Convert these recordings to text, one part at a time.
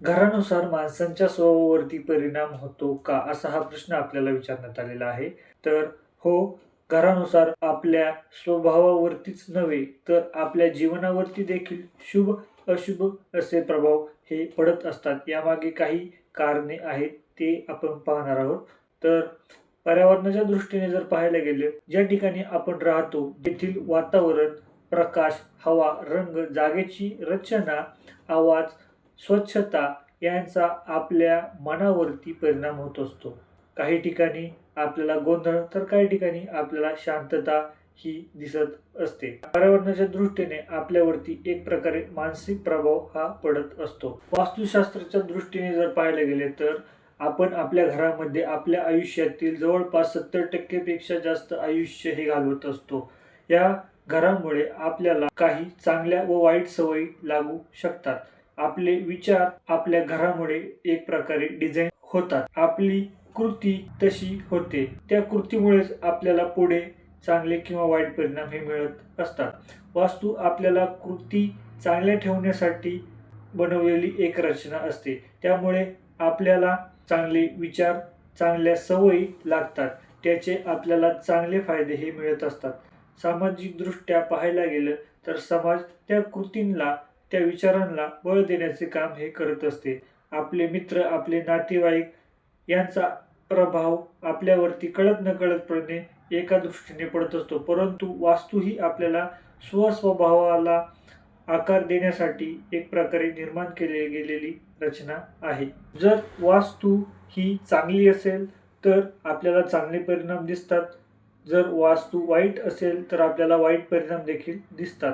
घरानुसार माणसांच्या स्वभावावरती परिणाम होतो का असा हा प्रश्न आपल्याला विचारण्यात आलेला आहे. तर हो घरानुसार आपल्या स्वभावावरतीच नव्हे तर आपल्या जीवनावरती देखील शुभ अशुभ असे प्रभाव हे पडत असतात. यामागे काही कारणे आहेत ते आपण पाहणार आहोत. तर पर्यावरणाच्या दृष्टीने जर पाहायला गेले ज्या ठिकाणी आपण राहतो तेथील वातावरण प्रकाश हवा रंग जागेची रचना आवाज स्वच्छता यांचा आपल्या मनावरती परिणाम होत असतो. काही ठिकाणी आपल्याला गोंधळ तर काही ठिकाणी आपल्याला शांतता ही दिसत असते. पर्यावरणाच्या दृष्टीने आपल्यावरती एक प्रकारे मानसिक प्रभाव हा पडत असतो. वास्तुशास्त्राच्या दृष्टीने जर पाहायला गेले तर आपण आपल्या घरामध्ये आपल्या आयुष्यातील जवळपास सत्तर टक्केपेक्षा जास्त आयुष्य हे घालवत असतो. या घरामुळे आपल्याला काही चांगल्या व वाईट सवयी लागू शकतात. आपले विचार आपल्या घरामुळे एक प्रकारे डिझाईन होतात. आपली कृती तशी होते. त्या कृतीमुळेच आपल्याला पुढे चांगले किंवा वाईट परिणाम हे मिळत असतात. वास्तू आपल्याला कृती चांगल्या ठेवण्यासाठी बनवलेली एक रचना असते. त्यामुळे आपल्याला चांगले विचार चांगल्या सवयी लागतात. त्याचे आपल्याला चांगले फायदे हे मिळत असतात. सामाजिकदृष्ट्या पाहायला गेलं तर समाज त्या कृतींना त्या विचारांना बळ देण्याचे काम हे करत असते. आपले मित्र आपले नातेवाईक यांचा प्रभाव आपल्यावरती कळत नकळतपणे एका दृष्टीने पडत असतो. परंतु वास्तू ही आपल्याला स्वस्वभावाला आकार देण्यासाठी एक प्रकारे निर्माण केली गेलेली रचना आहे. जर वास्तू ही चांगली असेल तर आपल्याला चांगले परिणाम दिसतात. जर वास्तू वाईट असेल तर आपल्याला वाईट परिणाम देखील दिसतात.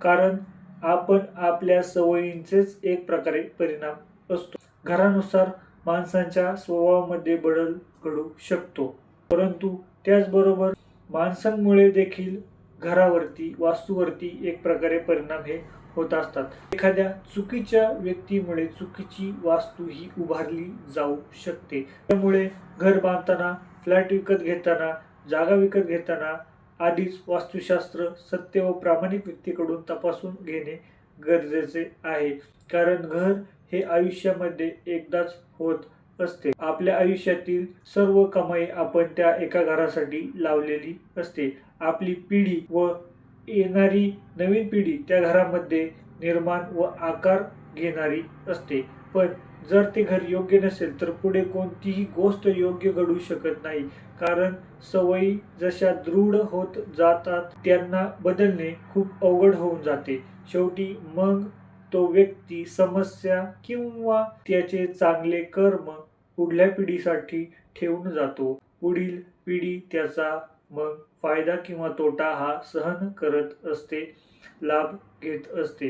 कारण आपण आपल्या सवयींचेच एक प्रकारे परिणाम असतो. घरानुसार माणसांच्या स्वभावामध्ये बदल घडू शकतो. परंतु त्याचबरोबर माणसांमुळे देखील घरावरती वास्तूवरती एक प्रकारे परिणाम हे होत असतात. एखाद्या चुकीच्या व्यक्तीमुळे चुकीची वास्तू ही उभारली जाऊ शकते. त्यामुळे घर बांधताना फ्लॅट विकत घेताना जागा विकत घेताना आधीच वास्तुशास्त्र सत्य व प्रामाणिक व्यक्तीकडून तपासून घेणे गरजेचे आहे. कारण घर हे आयुष्यामध्ये एकदाच होत असते. आपल्या आयुष्यातील सर्व कमाई आपण त्या एका घरासाठी लावलेली असते. आपली पिढी व येणारी नवीन पिढी त्या घरामध्ये निर्माण व आकार घेणारी असते. पण जर ते घर योग्य नसेल तर पुढे कोणतीही गोष्ट योग्य घडू शकत नाही. कारण सवयी जशा दृढ होत जातात त्यांना बदलणे खूप अवघड होऊन जाते. शेवटी मग तो व्यक्ती समस्या किंवा त्याचे चांगले कर्म पुढल्या पिढीसाठी ठेवून जातो. पुढील पिढी त्याचा मग फायदा किंवा तोटा हा सहन करत असते लाभ घेत असते.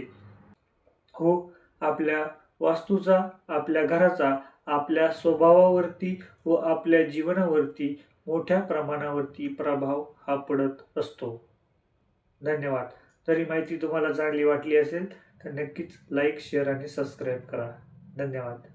हो आपल्या वास्तूचा आपल्या घराचा आपल्या स्वभावावरती व आपल्या जीवनावरती मोठ्या प्रमाणावरती प्रभाव हा पडत असतो. धन्यवाद. जरी माहिती तुम्हाला चांगली वाटली असेल तर नक्कीच लाईक शेअर आणि सबस्क्राईब करा. धन्यवाद.